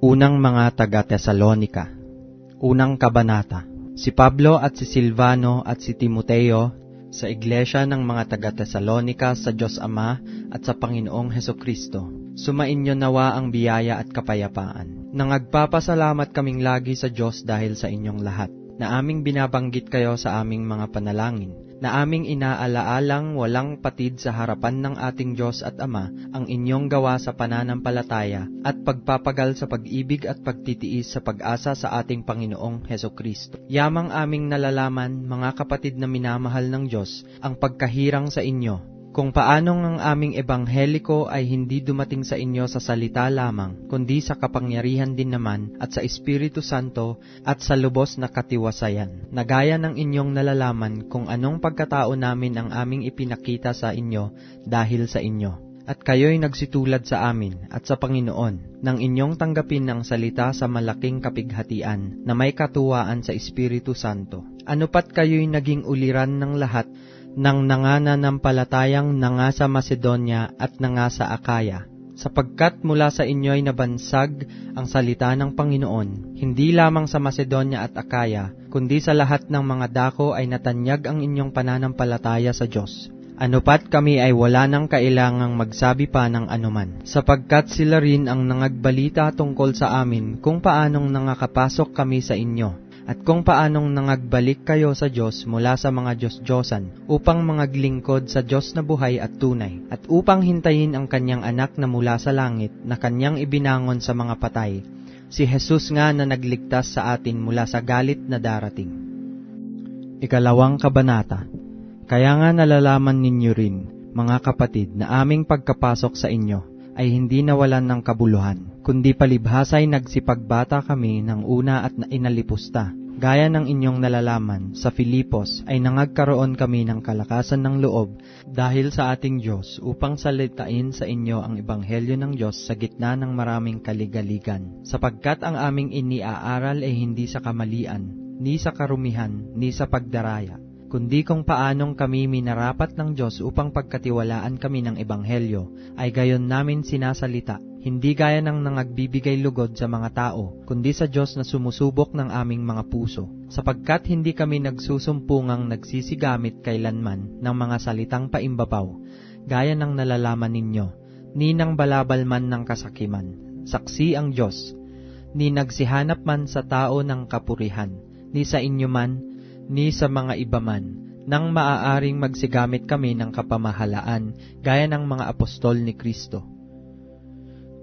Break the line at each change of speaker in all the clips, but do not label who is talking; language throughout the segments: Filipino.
Unang mga taga-Tesalonika Unang Kabanata Si Pablo at si Silvano at si Timoteo sa iglesia ng mga taga-Tesalonika sa Diyos Ama at sa Panginoong Heso Kristo. Sumainyo nawa ang biyaya at kapayapaan. Nangagpapasalamat kaming lagi sa Diyos dahil sa inyong lahat, na aming binabanggit kayo sa aming mga panalangin, na aming inaalaalang walang patid sa harapan ng ating Diyos at Ama ang inyong gawa sa pananampalataya at pagpapagal sa pag-ibig at pagtitiis sa pag-asa sa ating Panginoong Heso Kristo. Yamang aming nalalaman, mga kapatid na minamahal ng Diyos, ang pagkahirang sa inyo, kung paanong ang aming ebangheliko ay hindi dumating sa inyo sa salita lamang, kundi sa kapangyarihan din naman at sa Espiritu Santo at sa lubos na katiwasayan. Nagaya ng inyong nalalaman kung anong pagkatao namin ang aming ipinakita sa inyo dahil sa inyo. At kayo'y nagsitulad sa amin at sa Panginoon nang inyong tanggapin ang salita sa malaking kapighatian na may katuwaan sa Espiritu Santo. Ano pat kayo'y naging uliran ng lahat ng nangananampalatayang nanga sa Macedonia at nanga sa Akaya, sapagkat mula sa inyo ay nabansag ang salita ng Panginoon, hindi lamang sa Macedonia at Akaya, kundi sa lahat ng mga dako ay natanyag ang inyong pananampalataya sa Diyos. Ano pat kami ay wala nang kailangang magsabi pa ng anuman, sapagkat sila rin ang nangagbalita tungkol sa amin kung paanong nangakapasok kami sa inyo at kung paanong nangagbalik kayo sa Diyos mula sa mga Diyos-Diyosan upang mangaglingkod sa Diyos na buhay at tunay, at upang hintayin ang kanyang anak na mula sa langit na kanyang ibinangon sa mga patay, si Jesus nga na nagligtas sa atin mula sa galit na darating. Ikalawang Kabanata Kaya nga nalalaman ninyo rin, mga kapatid, na aming pagkapasok sa inyo ay hindi nawalan ng kabuluhan, kundi palibhasay nagsipagbata kami ng una at inalipusta. Gaya ng inyong nalalaman, sa Filipos ay nangagkaroon kami ng kalakasan ng loob dahil sa ating Diyos upang salitain sa inyo ang ebanghelyo ng Diyos sa gitna ng maraming kaligaligan. Sapagkat ang aming iniaaral ay hindi sa kamalian, ni sa karumihan, ni sa pagdaraya, kundi kung paanong kami minarapat ng Diyos upang pagkatiwalaan kami ng Ebanghelyo, ay gayon namin sinasalita, hindi gaya ng nangagbibigay lugod sa mga tao, kundi sa Diyos na sumusubok ng aming mga puso, sapagkat hindi kami nagsusumpungang nagsisigamit kailanman ng mga salitang paimbabaw, gaya ng nalalaman ninyo, ni ng balabal man ng kasakiman, saksi ang Diyos, ni nagsihanap man sa tao ng kapurihan, ni sa inyo man, ni sa mga iba man, nang maaaring magsigamit kami ng kapamahalaan gaya ng mga apostol ni Kristo.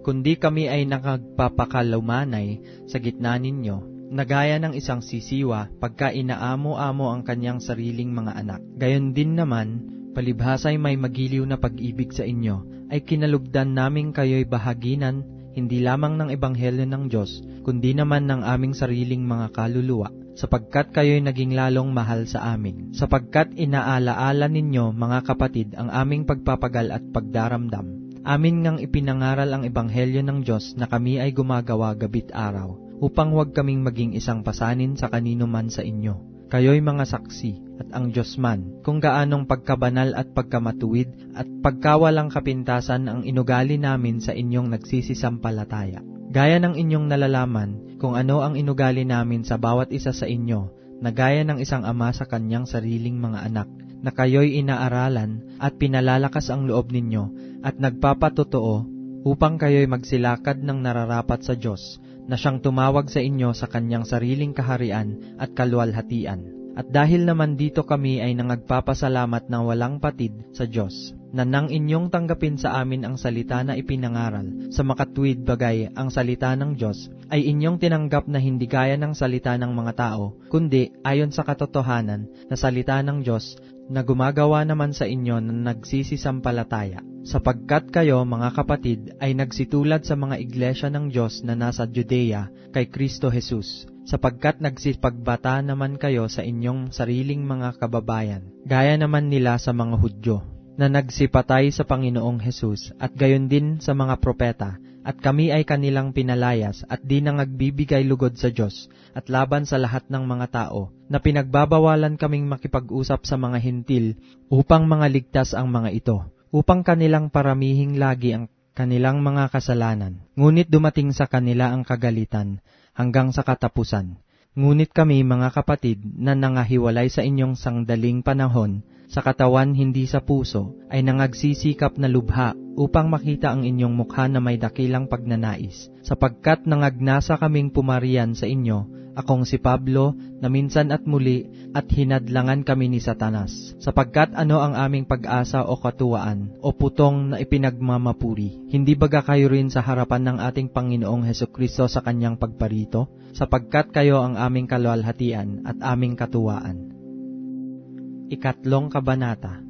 Kundi kami ay nakagpapakalumanay sa gitna ninyo, na gaya ng isang sisiwa pagka inaamo-amo ang kanyang sariling mga anak. Gayon din naman, palibhasay may magiliw na pag-ibig sa inyo, ay kinalugdan namin kayo'y bahaginan hindi lamang ng ebanghelyo ng Diyos, kundi naman ng aming sariling mga kaluluwa, sapagkat kayo'y naging lalong mahal sa amin. Sapagkat inaalaala ninyo, mga kapatid, ang aming pagpapagal at pagdaramdam. Amin ngang ipinangaral ang ebanghelyo ng Diyos na kami ay gumagawa gabit araw, upang huwag kaming maging isang pasanin sa kanino man sa inyo. Kayo'y mga saksi, at ang Diyos man, kung gaanong pagkabanal at pagkamatuwid at pagkawalang kapintasan ang inugali namin sa inyong nagsisisampalataya. Gaya ng inyong nalalaman kung ano ang inugali namin sa bawat isa sa inyo, na gaya ng isang ama sa kanyang sariling mga anak, na kayo'y inaaralan at pinalalakas ang loob ninyo at nagpapatotoo upang kayo'y magsilakad ng nararapat sa Diyos na siyang tumawag sa inyo sa kanyang sariling kaharian at kalwalhatian. At dahil naman dito kami ay nangagpapasalamat ng walang patid sa Diyos, na nang inyong tanggapin sa amin ang salita na ipinangaral, sa makatwid bagay ang salita ng Diyos, ay inyong tinanggap na hindi gaya ng salita ng mga tao, kundi ayon sa katotohanan na salita ng Diyos na gumagawa naman sa inyo na nagsisisampalataya, sapagkat kayo, mga kapatid, ay nagsitulad sa mga iglesia ng Diyos na nasa Judea kay Kristo Jesus, sapagkat nagsipagbata naman kayo sa inyong sariling mga kababayan, gaya naman nila sa mga Hudyo, na nagsipatay sa Panginoong Jesus at gayon din sa mga propeta, at kami ay kanilang pinalayas at di nangagbibigay lugod sa Diyos at laban sa lahat ng mga tao, na pinagbabawalan kaming makipag-usap sa mga hintil upang mga ligtas ang mga ito, upang kanilang paramihing lagi ang kanilang mga kasalanan. Ngunit dumating sa kanila ang kagalitan hanggang sa katapusan. Ngunit kami mga kapatid na nangahiwalay sa inyong sangdaling panahon, sa katawan hindi sa puso, ay nangagsisikap na lubha upang makita ang inyong mukha na may dakilang pagnanais, sapagkat nangagnasa kaming pumarian sa inyo, akong si Pablo, na minsan at muli at hinadlangan kami ni Satanas, sapagkat ano ang aming pag-asa o katuwaan, o putong na ipinagmamapuri, hindi baga kayo rin sa harapan ng ating Panginoong Heso Kristo sa kanyang pagparito, sapagkat kayo ang aming kaluwalhatian at aming katuwaan. Ikatlong Kabanata.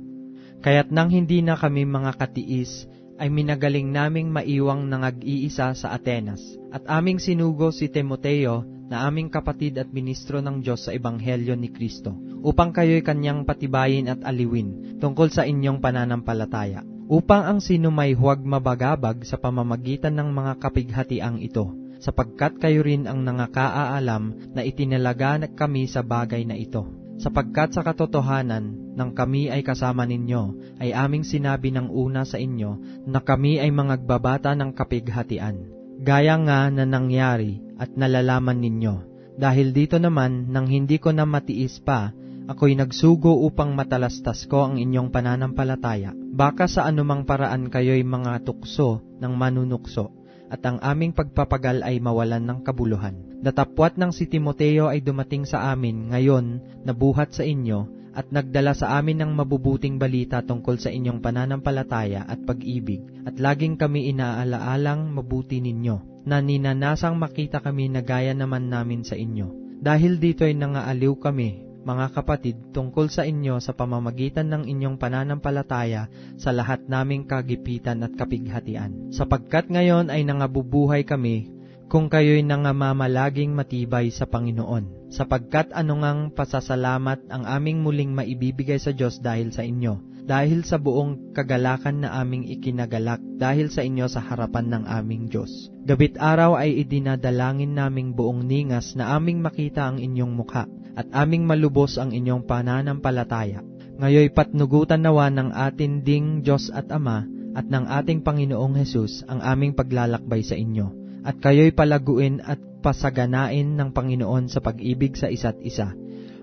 Kaya't nang hindi na kami mga katiis, ay minagaling naming maiwang nangag-iisa sa Atenas, at aming sinugo si Timoteo na aming kapatid at ministro ng Diyos sa Ebanghelyo ni Kristo, upang kayo'y kanyang patibayin at aliwin tungkol sa inyong pananampalataya, upang ang sino may huwag mabagabag sa pamamagitan ng mga kapighatiang ito, sapagkat kayo rin ang nangakaaalam na itinalaga kami sa bagay na ito sapagkat sa katotohanan nang kami ay kasama ninyo, ay aming sinabi ng una sa inyo na kami ay mga gbabata ng kapighatian. Gaya nga na nangyari at nalalaman ninyo. Dahil dito naman, nang hindi ko na matiis pa, ako'y nagsugo upang matalastas ko ang inyong pananampalataya. Baka sa anumang paraan kayo'y mga tukso ng manunukso, at ang aming pagpapagal ay mawalan ng kabuluhan. Datapwat ng si Timoteo ay dumating sa amin ngayon na buhat sa inyo at nagdala sa amin ng mabubuting balita tungkol sa inyong pananampalataya at pag-ibig at laging kami inaalaalang mabuti ninyo na ninanasang makita kami na gaya naman namin sa inyo. Dahil dito ay nangaaliw kami, mga kapatid, tungkol sa inyo sa pamamagitan ng inyong pananampalataya sa lahat naming kagipitan at kapighatian. Sapagkat ngayon ay nangabubuhay kami kung kayo'y nangangamalaging matibay sa Panginoon, sapagkat anungang pasasalamat ang aming muling maibibigay sa Diyos dahil sa inyo, dahil sa buong kagalakan na aming ikinagalak dahil sa inyo sa harapan ng aming Diyos. Gabit araw ay idinadalangin naming buong ningas na aming makita ang inyong mukha at aming malubos ang inyong pananampalataya. Ngayoy patnugutan nawa ng atin ding Diyos at Ama at ng ating Panginoong Hesus ang aming paglalakbay sa inyo at kayo'y palaguin at pasaganain ng Panginoon sa pag-ibig sa isa't isa,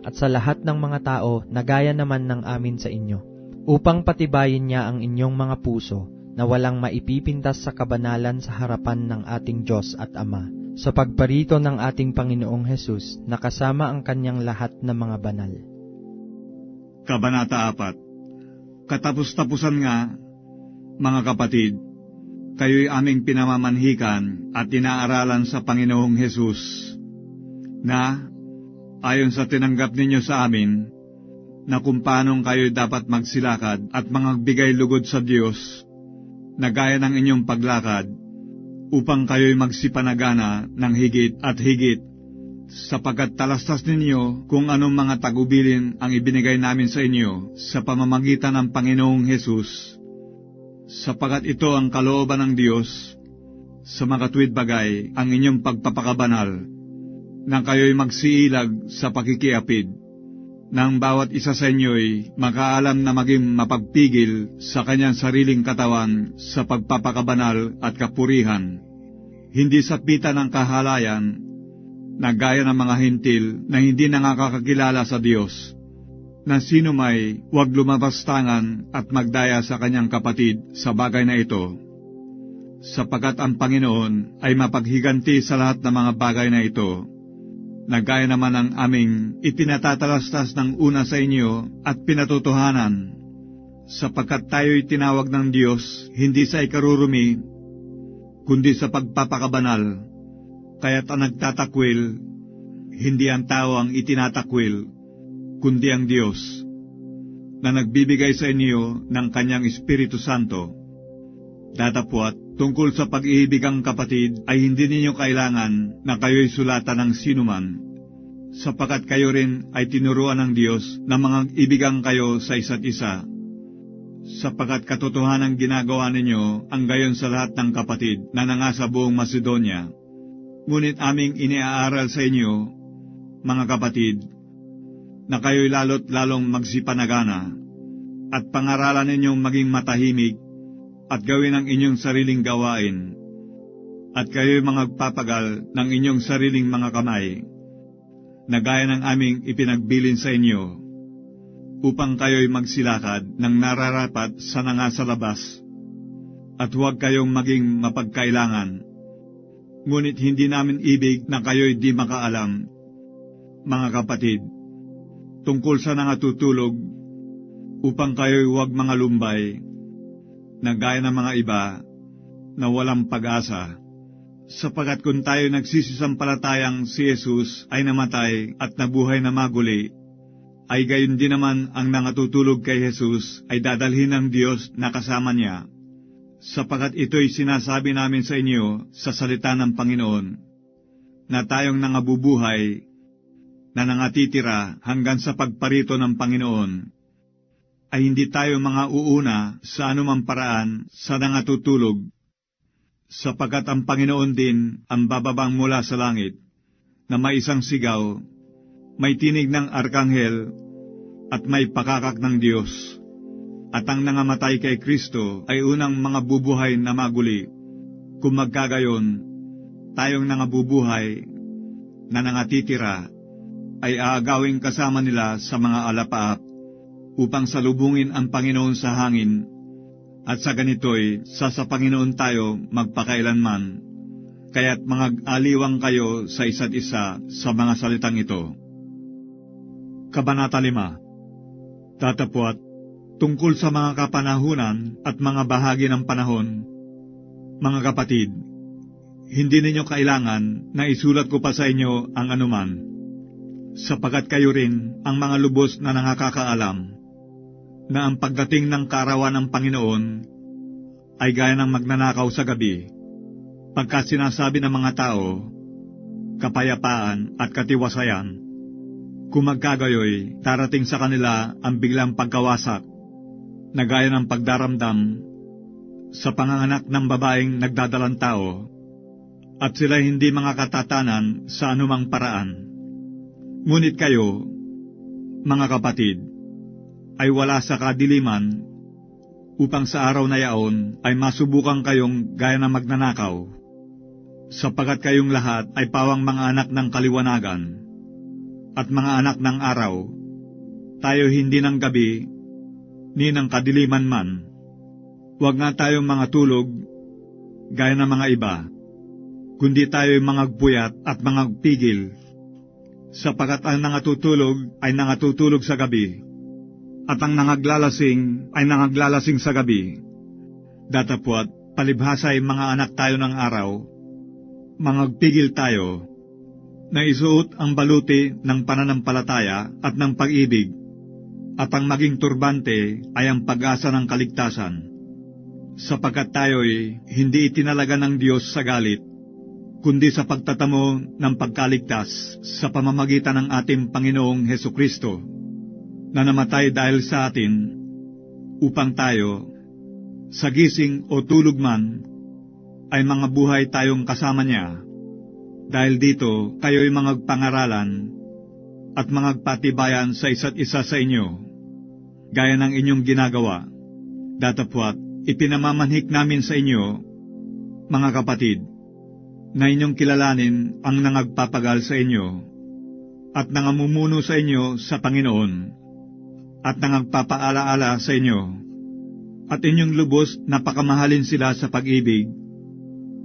at sa lahat ng mga tao na gaya naman ng amin sa inyo, upang patibayin niya ang inyong mga puso na walang maipipintas sa kabanalan sa harapan ng ating Diyos at Ama, sa pagparito ng ating Panginoong Hesus na kasama ang kanyang lahat na mga banal.
Kabanata 4 Katapos-tapusan nga, mga kapatid, kayo'y aming pinamamanhikan at inaaralan sa Panginoong Hesus, na, ayon sa tinanggap ninyo sa amin, na kung paanong kayo'y dapat magsilakad at mangagbigay lugod sa Diyos, na gaya ng inyong paglakad, upang kayo'y magsipanagana ng higit at higit sapagkat talastas ninyo kung anong mga tagubilin ang ibinigay namin sa inyo sa pamamagitan ng Panginoong Hesus, sapagkat ito ang kalooban ng Diyos sa makatuwid bagay ang inyong pagpapakabanal, na kayo'y magsiilag sa pakikiapid, nang bawat isa sa inyo'y makaalam na maging mapagpigil sa kanyang sariling katawan sa pagpapakabanal at kapurihan, hindi sa pita ng kahalayan na gaya ng mga hintil na hindi nakakakilala sa Diyos, na sino may huwag lumabastangan at magdaya sa kanyang kapatid sa bagay na ito, sapagkat ang Panginoon ay mapaghiganti sa lahat ng mga bagay na ito, na gaya naman ang aming itinatatalastas ng una sa inyo at pinatutuhanan, sapagkat tayo'y tinawag ng Diyos hindi sa ikarurumi, kundi sa pagpapakabanal, kaya't ang nagtatakwil, hindi ang tao ang itinatakwil, kundi ang Diyos, na nagbibigay sa inyo ng Kanyang Espiritu Santo. Datapwat, tungkol sa pag-ibig ang kapatid ay hindi ninyo kailangan na kayo'y sulatan ng sinuman, sapagat kayo rin ay tinuruan ng Diyos na mga ibigang kayo sa isa't isa, sapagat katotohanan ginagawa ninyo ang gayon sa lahat ng kapatid na nangasa buong Macedonia. Ngunit aming iniaaral sa inyo, mga kapatid, na kayo'y lalo't lalong magsipanagana, at pangaralan ninyong maging matahimik, at gawin ang inyong sariling gawain. At kayo'y mga papagal ng inyong sariling mga kamay, na gaya ng aming ipinagbilin sa inyo, upang kayo'y magsilakad ng nararapat sa nanga sa labas, at huwag kayong maging mapagkailangan. Ngunit hindi namin ibig na kayo'y di makaalam, mga kapatid, tungkol sa nangatutulog, upang kayo'y huwag mga lumbay, na gaya ng mga iba, na walang pag-asa. Sapagat kung tayo nagsisisampalatayang si Jesus ay namatay at nabuhay na maguli, ay gayon din naman ang nangatutulog kay Jesus ay dadalhin ng Diyos na kasama niya. Sapagat ito'y sinasabi namin sa inyo sa salita ng Panginoon, na tayong nangabubuhay, na nangatitira hanggang sa pagparito ng Panginoon, ay hindi tayo mga uuna sa anumang paraan sa nangatutulog, sapagkat ang Panginoon din ang bababang mula sa langit, na may isang sigaw, may tinig ng arkanghel, at may pakakak ng Diyos. At ang nangamatay kay Kristo ay unang mga bubuhay na maguli. Kung magkagayon, tayong nangabubuhay na nangatitira ay aagawing kasama nila sa mga alapaap upang salubungin ang Panginoon sa hangin. At sa ganito'y sa sa Panginoon tayo magpakailanman, kaya't mag-aliwang kayo sa isa't isa sa mga salitang ito. Kabanata 5 Tatapwat, tungkol sa mga kapanahunan at mga bahagi ng panahon, mga kapatid, hindi ninyo kailangan na isulat ko pa sa inyo ang anuman, sapagat kayo rin ang mga lubos na nangakakaalam na ang pagdating ng karawan ng Panginoon ay gaya ng magnanakaw sa gabi, pagka sinasabi ng mga tao, kapayapaan at katiwasayan. Kung magkagayoy, darating sa kanila ang biglang pagkawasak, na gaya ng pagdaramdam sa panganganak ng babaeng nagdadalang tao, at sila hindi mga katatanan sa anumang paraan. Ngunit kayo, mga kapatid, ay wala sa kadiliman, upang sa araw na yaon ay masubukan kayong gaya ng magnanakaw, sapagat kayong lahat ay pawang mga anak ng kaliwanagan, at mga anak ng araw, tayo hindi ng gabi, ni ng kadiliman man. Huwag nga tayong mga tulog, gaya ng mga iba, kundi tayo'y mga at mga pigil, sapagat ang nangatutulog ay nangatutulog sa gabi, at ang nangaglalasing ay nangaglalasing sa gabi. Datapwat, palibhasa ay mga anak tayo ng araw, mangagpigil tayo, na isuot ang baluti ng pananampalataya at ng pag-ibig, at ang maging turbante ay ang pag-asa ng kaligtasan. Sapagkat tayo'y hindi itinalaga ng Diyos sa galit, kundi sa pagtatamo ng pagkaligtas sa pamamagitan ng ating Panginoong Heso Kristo, na namatay dahil sa atin, upang tayo, sa gising o tulog man, ay mga buhay tayong kasama niya. Dahil dito, kayo'y mga pangaralan at mga patibayan sa isa't isa sa inyo, gaya ng inyong ginagawa. Datapwat, ipinamamanhik namin sa inyo, mga kapatid, na inyong kilalanin ang nangagpapagal sa inyo at nangamumuno sa inyo sa Panginoon at nangagpapaalaala sa inyo at inyong lubos na pakamahalin sila sa pag-ibig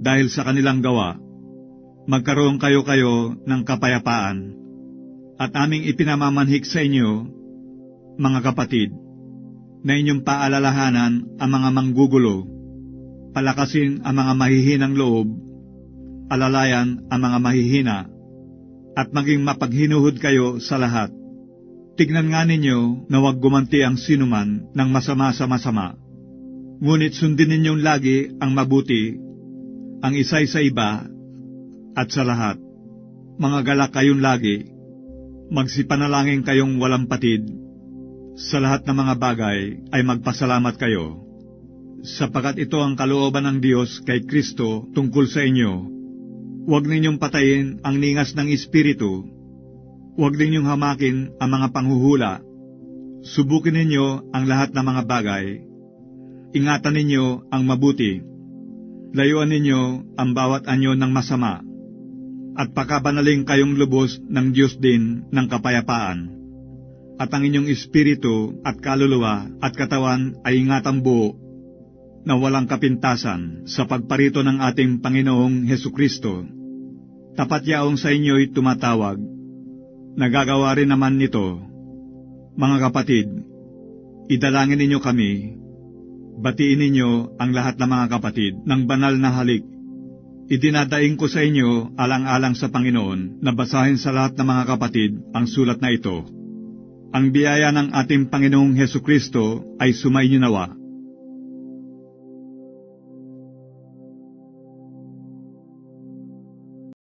dahil sa kanilang gawa. Magkaroon kayo-kayo ng kapayapaan at aming ipinamamanhik sa inyo, mga kapatid, na inyong paalalahanan ang mga manggugulo, palakasin ang mga mahihinang loob, alalayan ang mga mahihina, at maging mapaghinuhod kayo sa lahat. Tignan nga ninyo na huwag gumanti ang sinuman ng masama sa masama. Ngunit sundin ninyong lagi ang mabuti, ang isay sa iba, at sa lahat. Mga galak kayong lagi, magsipanalangin kayong walang patid, sa lahat ng mga bagay ay magpasalamat kayo, sapagat ito ang kalooban ng Diyos kay Kristo tungkol sa inyo. Huwag ninyong patayin ang ningas ng Espiritu, huwag ninyong hamakin ang mga panghuhula, subukin ninyo ang lahat ng mga bagay, ingatan ninyo ang mabuti. Layuan ninyo ang bawat anyo ng masama. At pakabanaling kayong lubos ng Diyos din ng kapayapaan. At ang inyong espiritu at kaluluwa at katawan ay ingatan buo na walang kapintasan sa pagparito ng ating Panginoong Heso Kristo. Tapat yaong sa inyo'y tumatawag. Nagagawa rin naman nito. Mga kapatid, idalangin ninyo kami. Batiin ninyo ang lahat ng mga kapatid ng banal na halik. Idinadaing ko sa inyo alang-alang sa Panginoon na basahin sa lahat ng mga kapatid ang sulat na ito. Ang biyaya ng ating Panginoong Heso Kristo ay sumainyo nawa